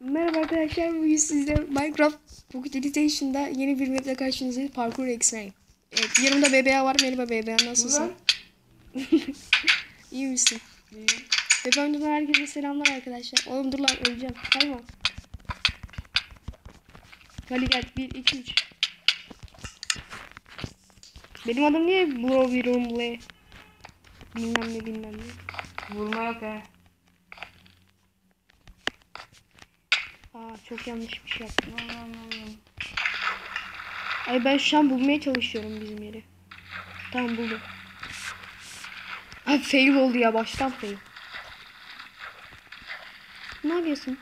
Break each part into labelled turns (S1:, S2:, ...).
S1: Merhaba arkadaşlar. Bugün sizle Minecraft Pocket Editation'da yeni bir map'le karşınızdayız. Parkour X-Ray. Evet, yanımda BBA var. Merhaba BBA. Nasılsın? İyi misin? BBA oyundan herkese selamlar arkadaşlar. Oğlum dur lan öleceğim. Tamam. Hadi gel. 1, 2, 3. Benim adım niye Bro Virumle? Bilmem ne bilmem ne.
S2: Vurma yok he.
S1: Aa çok yanlış bir şey yaptım. Ay ben şu an bulmaya çalışıyorum bizim yeri. Tamam buldum. Ay fail oldu ya baştan fail. Ne yapıyorsun?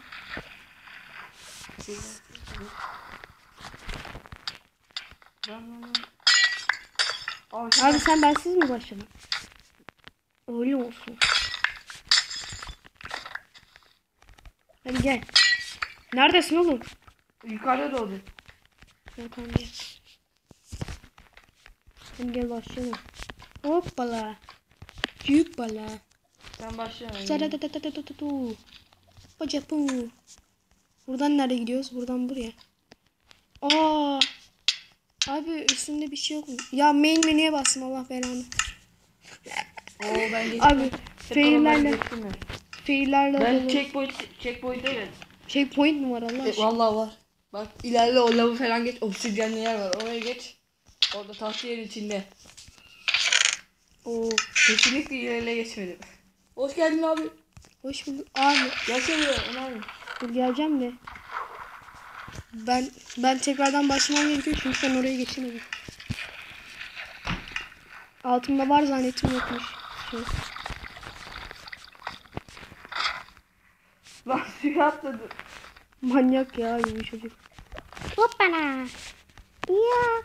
S1: Abi sen bensiz mi başladın? Öyle olsun. Hadi gel. Neredesin oğlum?
S2: Yukarıda doğdu.
S1: Gel tamam gel. Hadi gel başlayalım. Hoppala. Cübbala.
S2: Sen başla.
S1: Saradatatatatatatu. Bacapu. Buradan nereye gidiyoruz? Buradan buraya. Aa. Abi üstünde bir şey yok mu? Ya main menüye bastım Allah belanı.
S2: Oo ben geçtim.
S1: Abi faillerle faillerle
S2: Ben checkpoint, checkpoint evet.
S1: Checkpoint mi var Allah
S2: E,
S1: aşkına?
S2: vallahi var. Bak ilerle o lavı falan geç. Obsidyenli yer var. Oraya geç. Orada tahta yerin içinde.
S1: Oo.
S2: Kesinlikle ilerle geçmedim. Hoş geldin abi.
S1: Hoş bulduk. Abi
S2: Gelsene buraya abi.
S1: dur geleceğim de. Ben ben tekrardan başlamam gerekiyor çünkü sen oraya geçemedin. Altımda var zannettim yokmuş. Şey.
S2: Suya atladı.
S1: Manyak ya gibi çocuk. Hoppala. Ya.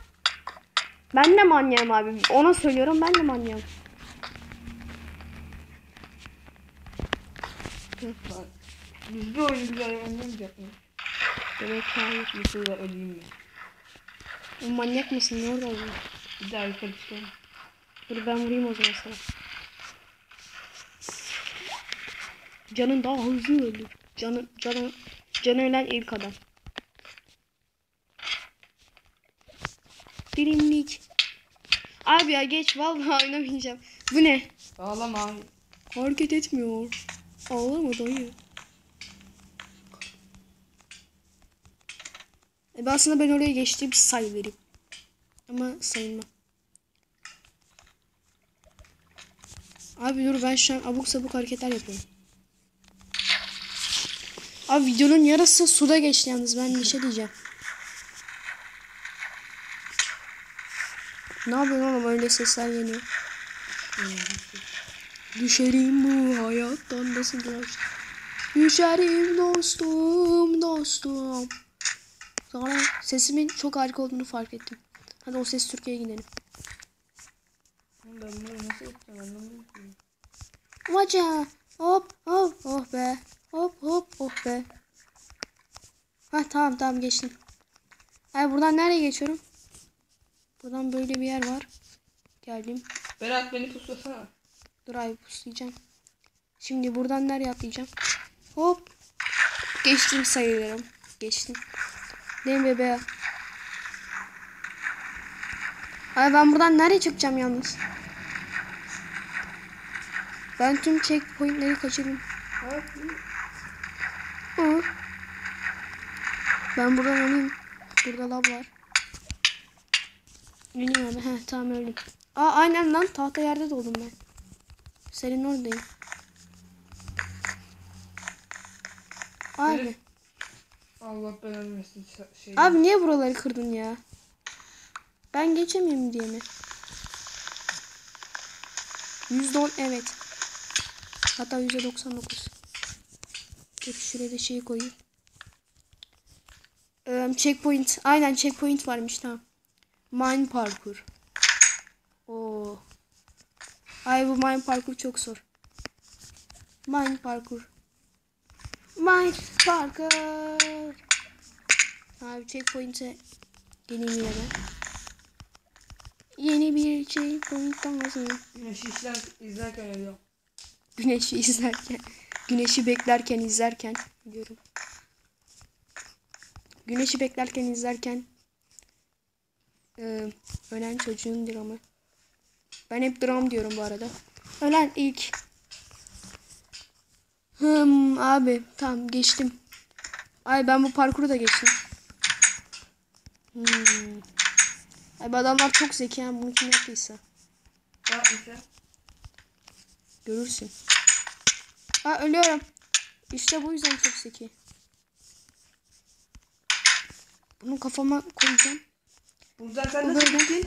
S1: Ben de manyağım abi. Ona söylüyorum ben de manyağım.
S2: Lan. Biz bir oyunu güzel oynamayacak mıyız?
S1: Demek hayır.
S2: Bir sürü öleyim ben.
S1: Manyak mısın? Ne orada?
S2: Bir daha yukarı çıkalım.
S1: Dur ben vurayım o zaman sana. Canın daha hızlı ölür. Canın, canın, canı ölen ilk adam. Dilimlik. Abi ya geç vallahi oynamayacağım. Bu ne?
S2: Ağlama.
S1: Hareket etmiyor. Ağlama dayı. E ben aslında ben oraya geçtiğim sayılırım. Ama sayılmam. Abi dur ben şu an abuk sabuk hareketler yapıyorum. Abi videonun yarısı suda geçti yalnız ben bir şey diyeceğim. Ne yapıyorsun oğlum öyle sesler geliyor. Düşerim bu hayattan nasıl dolaş? Düşerim dostum dostum. Sonra sesimin çok harika olduğunu fark ettim. Hadi o ses Türkiye'ye gidelim.
S2: Ben bunu nasıl yapacağım ki.
S1: Vaca hop hop oh be. Hop hop oh be. Ha tamam tamam geçtim. Ay buradan nereye geçiyorum? Buradan böyle bir yer var. Geldim.
S2: Berat beni puslasana.
S1: Dur abi puslayacağım. Şimdi buradan nereye atlayacağım? Hop. Geçtim sayılırım. Geçtim. Değil mi bebe? Ay ben buradan nereye çıkacağım yalnız? Ben tüm checkpointleri kaçırdım. Hı. Ben buradan alayım. Burada lav var. İneyim abi. Heh tamam öldüm. Aa aynen lan tahta yerde doldum ben. Senin oradayım. Abi.
S2: Allah ben ölmesin şey.
S1: Abi niye buraları kırdın ya? Ben geçemeyeyim diye mi? %10 evet. Hatta %99. Dur şuraya da şeyi koyayım. Ee, checkpoint. Aynen checkpoint varmış tamam. Mine parkur. Oo. Ay bu mine parkur çok zor. Mine parkur. Mine parkur. Abi checkpoint'e geleyim yine. Yeni bir checkpoint'tan bahsedeyim.
S2: Güneşi izlerken ölüyorum.
S1: Güneşi izlerken. Güneşi beklerken izlerken diyorum. Güneşi beklerken izlerken e, ölen çocuğun dramı. Ben hep dram diyorum bu arada. Ölen ilk. Hım abi tamam geçtim. Ay ben bu parkuru da geçtim. Hmm. Ay bu adamlar çok zeki yani bunu kim yaptıysa.
S2: Ne yapmışlar?
S1: Görürsün. Ha ölüyorum. İşte bu yüzden çok zeki. Bunu kafama koyacağım.
S2: Buradan sen nasıl gittin?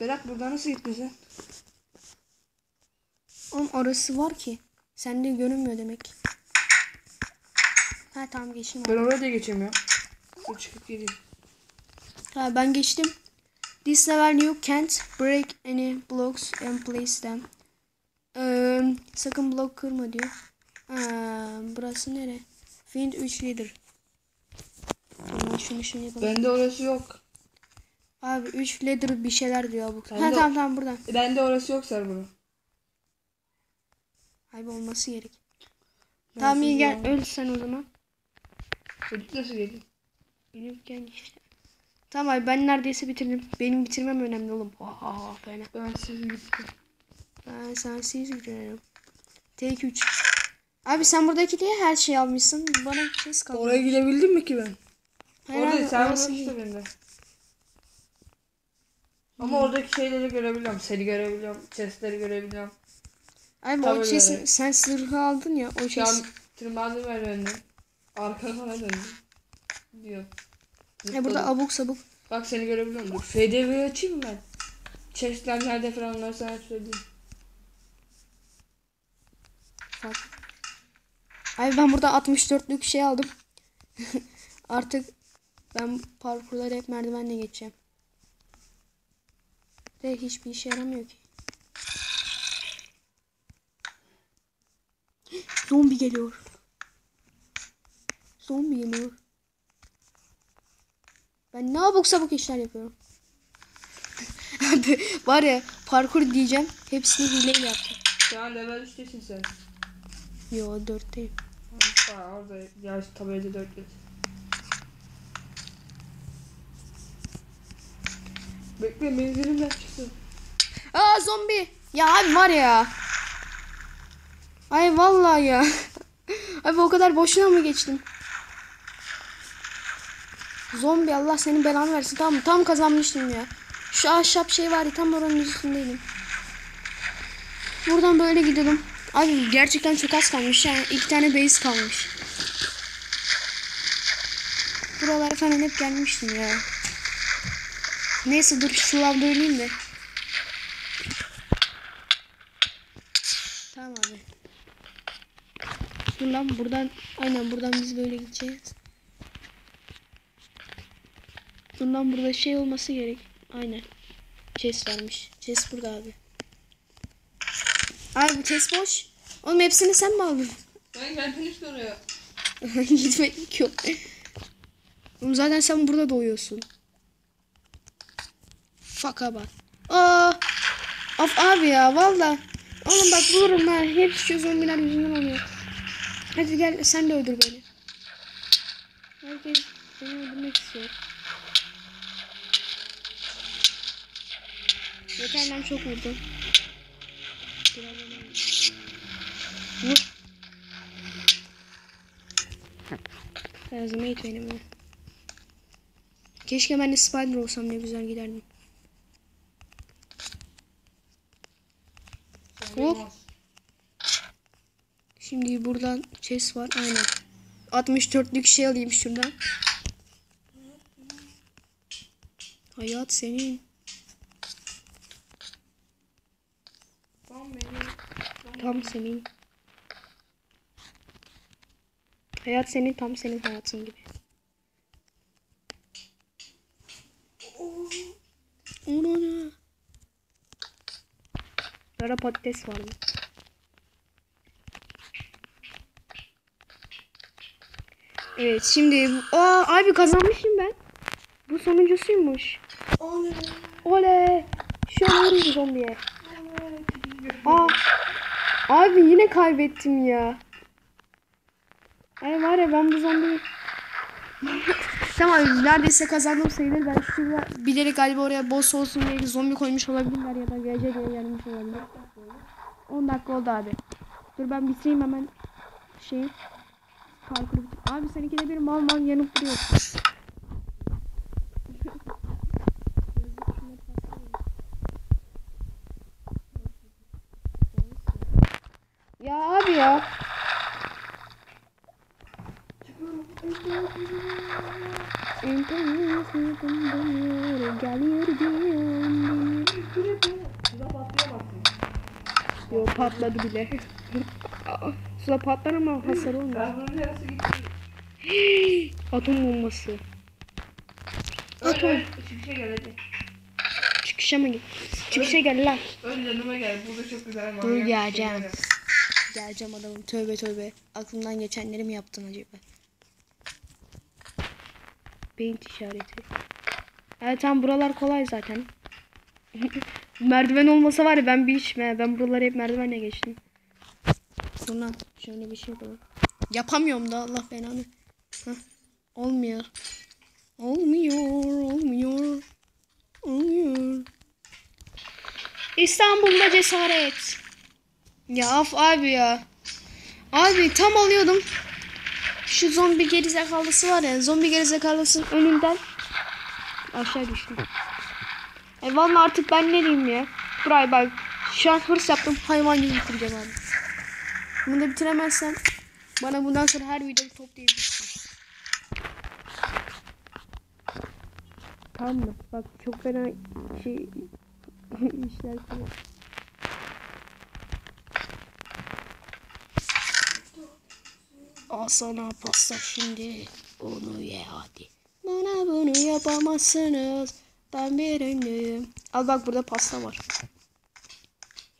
S2: Berat buradan nasıl gittin sen?
S1: Oğlum orası var ki. Sende görünmüyor demek. Ha tamam geçtim.
S2: Ben
S1: abi.
S2: oraya da geçemiyorum. Dur çıkıp geleyim.
S1: Ha ben geçtim. This level you can't break any blocks and place them. Ee, sakın blok kırma diyor. Ha, burası nere? Find 3 leader. Tamam şunu şunu yapalım.
S2: Bende orası yok.
S1: Abi 3 leader bir şeyler diyor bu.
S2: Sen
S1: Ha
S2: de-
S1: tamam tamam buradan.
S2: E, Bende orası yok Serbur'un.
S1: Abi olması gerek. Tamam iyi gel öl sen o zaman.
S2: Çocuk nasıl geldi?
S1: Benim gel işte. Tamam abi ben neredeyse bitirdim. Benim bitirmem önemli oğlum. Oha fena.
S2: Ben siz gittim.
S1: Ben sensiz gidiyorum. Take 3. Abi sen buradaki diye her şeyi almışsın. Bana ses kaldı.
S2: Oraya gidebildim mi ki ben?
S1: Hayır
S2: Orada sen
S1: orası
S2: işte bende. Ama oradaki şeyleri görebiliyorum. Seni görebiliyorum. Chestleri görebiliyorum.
S1: Abi
S2: Tabii
S1: o
S2: böyle.
S1: sen sırrı aldın ya. O
S2: Şu an
S1: chest.
S2: tırmandım merdivenden. Arkana bana döndüm. Diyor.
S1: Ya burada
S2: Zıpladım.
S1: abuk sabuk.
S2: Bak seni görebiliyorum. Dur. FDV'yi açayım mı ben? Chestler nerede falan onları sana söyleyeyim.
S1: Bak. Abi ben burada 64'lük şey aldım. Artık ben parkurları hep merdivenle geçeceğim. De hiçbir işe yaramıyor ki. Zombi geliyor. Zombi geliyor. Ben ne abuk sabuk işler yapıyorum. Var ya parkur diyeceğim. Hepsini hileyle yaptım.
S2: Şu an level 3'tesin sen.
S1: Yo 4'teyim.
S2: Ha, orada ya tabelada 4 yaz. Bekle menzilimden çıksın.
S1: Aa zombi. Ya abi var ya. Ay vallahi ya. Abi o kadar boşuna mı geçtim? Zombi Allah senin belanı versin. Tamam tam kazanmıştım ya. Şu ahşap şey var ya tam oranın üstündeydim. Buradan böyle gidelim. Abi gerçekten çok az kalmış. Yani iki tane base kalmış. Buralara falan hep gelmiştim ya. Neyse dur şu lavda öleyim de. Tamam abi. Dur lan buradan aynen buradan biz böyle gideceğiz. Dur burada şey olması gerek. Aynen. Chest varmış. Chest burada abi. Abi bu chest boş. Oğlum hepsini sen mi aldın?
S2: Ben işte oraya.
S1: Gitmek yok. Oğlum zaten sen burada doğuyorsun. Fuck abi. Aa! Of abi ya valla. Oğlum bak bulurum ha. Hepsi şu zombiler yüzünden oluyor. Hadi gel sen de öldür beni. Herkes beni öldürmek istiyor. Yeter lan çok vurdum. Biraz önemli. Lazım eğit benim ya. Keşke ben de spider olsam ne güzel giderdim. Hop. Şimdi buradan chest var. Aynen. 64'lük şey alayım şuradan. Hayat senin. Tam senin. Hayat senin tam senin hayatın gibi. Ne? Burada patates var mı? Evet şimdi aa abi kazanmışım ben. Bu sonuncusuymuş. Oley. Şu an vurayım zombiye. Aa. Abi yine kaybettim ya. Ay var ya ben bu zombi Tamam neredeyse kazandım sayılır. Ben şurada bilerek galiba oraya boss olsun diye zombi koymuş olabilirler ya da gece diye gelmiş olabilir. 10 dakika oldu abi. Dur ben bitireyim hemen şeyi. Parkuru bitir. Abi sen ikide bir mal mal yanıp duruyorsun. Ya abi ya. Yo patladı bile. Suda patlar ama hasar olmaz. Atom bombası.
S2: Atom. Çıkışa gel hadi.
S1: Çıkışa mı git? Çıkışa gel lan.
S2: Ön yanıma gel. Burada çok güzel manyak
S1: Dur geleceğim. Geleceğim adamım. Tövbe tövbe. Aklımdan geçenleri mi yaptın acaba? Paint işareti. Evet tam buralar kolay zaten. Merdiven olmasa var ya ben bir işime. Ben buraları hep merdivenle geçtim. Sonra şöyle bir şey yapalım. Yapamıyorum da Allah belanı. Hah, Olmuyor. Olmuyor, olmuyor. Olmuyor. İstanbul'da cesaret. Ya af abi ya. Abi tam alıyordum. Şu zombi gerizekalısı var ya. Zombi gerizekalısının önünden aşağı düştüm. E vallahi artık ben ne diyeyim ya. Burayı bak. Şu an hırs yaptım. Hayvan gibi bitireceğim abi. Bunu da bitiremezsem bana bundan sonra her videoda toplayabilirsin. Tamam mı? Bak çok fena şey işler yapıyor. Al sana pasta şimdi. Onu ye hadi. Bana bunu yapamazsınız. Ben bir ünlüyüm. Al bak burada pasta var.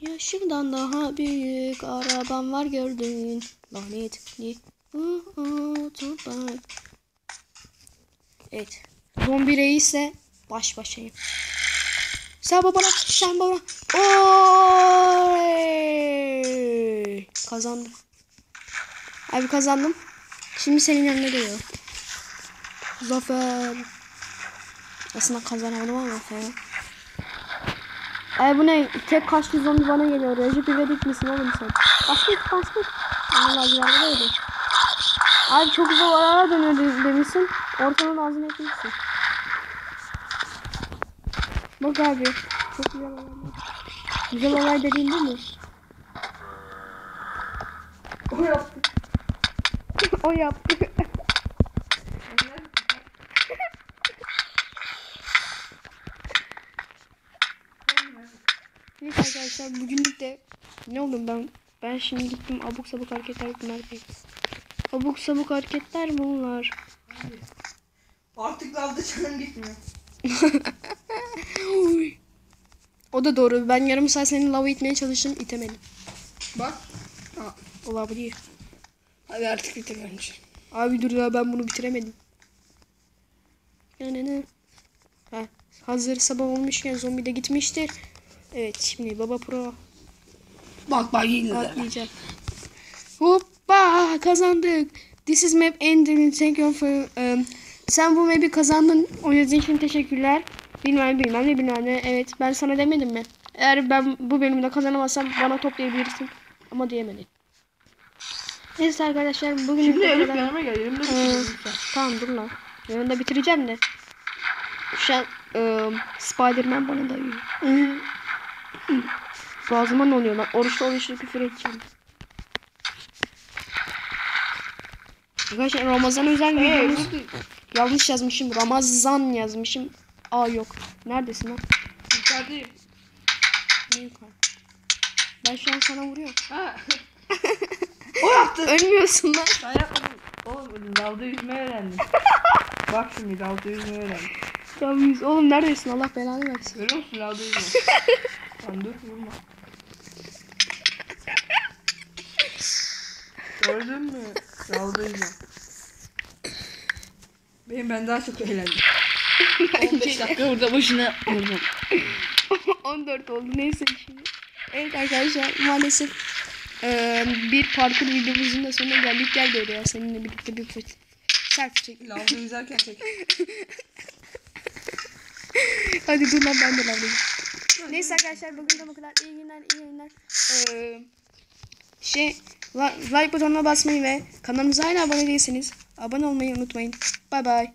S1: Yaşımdan daha büyük arabam var gördün. Lanetli. Evet. Zombi reisle baş başayım. Sen babana, sen babana. Oy! Kazandım. Abi kazandım. Şimdi senin yanına geliyor. Zafer. Aslında kazanamadım ama zafer. Ay bu ne? Tek kaçlı zombi bana geliyor. Recep İvedik misin oğlum sen? Bas git bas git. Ama laciverde öyle. Abi çok güzel olaylar dönüyor de- demişsin. Ortanın ağzına etmişsin. Bak abi. Çok güzel olaylar. Güzel olay dediğin değil mi?
S2: O yaptı.
S1: O yaptı. Neyse arkadaşlar bugünlük de ne oldum ben ben şimdi gittim abuk sabuk hareketler yaptım neredeyim. Abuk sabuk hareketler mi bunlar?
S2: Artık lavda canım gitmiyor.
S1: o da doğru. Ben yarım saat seni lava itmeye çalıştım itemedim.
S2: Bak. Ha.
S1: Olabilir.
S2: Hadi artık bitir bence.
S1: Abi dur ya ben bunu bitiremedim. Ne ne. Ha, hazır sabah olmuşken zombi de gitmiştir. Evet şimdi baba pro
S2: Bak bak yine
S1: atlayacak. Hoppa kazandık. This is map ending. Thank you for um, sen bu map'i kazandın. Oynadığın için teşekkürler. Bilmem bilmem ne bilmem ne. Evet ben sana demedim mi? Eğer ben bu bölümde kazanamazsam bana toplayabilirsin. Ama diyemedin. Neyse arkadaşlar bugün
S2: Şimdi Elif yanıma gel. Yanımda
S1: Ee, tamam dur lan. Yanında bitireceğim de. Şu an ıı, Spiderman bana dayıyor. Boğazıma ne oluyor lan? Oruçlu oruçlu küfür edeceğim. Arkadaşlar Ramazan özel
S2: Ee,
S1: videomuz.
S2: bu-
S1: Yanlış yazmışım. Ramazan yazmışım. Aa yok. Neredesin lan?
S2: Yukarıdayım.
S1: Ne yukarı? Ben şu an sana vuruyorum.
S2: Ha. o yaptı.
S1: Ölmüyorsun lan.
S2: Ben yapmadım. Oğlum lavda yüzmeyi öğrendim. Bak şimdi lavda yüzmeyi öğrendim.
S1: Tamam yüz. Oğlum neredesin? Allah belanı versin.
S2: Görüyor musun lavda yüzmeyi? Lan dur vurma. Gördün mü? Lavda yüzmeyi. Benim ben daha çok eğlendim. 15 dakika burada boşuna vurdum.
S1: 14 oldu neyse şimdi. Evet arkadaşlar maalesef bir parkur videomuzun da sonuna geldik. Gel böyle ya seninle birlikte bir selfie çek.
S2: Lavda yüzerken çek.
S1: Hadi dur lan ben de lavdayım. Neyse arkadaşlar bugün de bu kadar. İyi günler, iyi günler. Ee, şey like butonuna basmayı ve kanalımıza hala abone değilseniz abone olmayı unutmayın. Bay bay.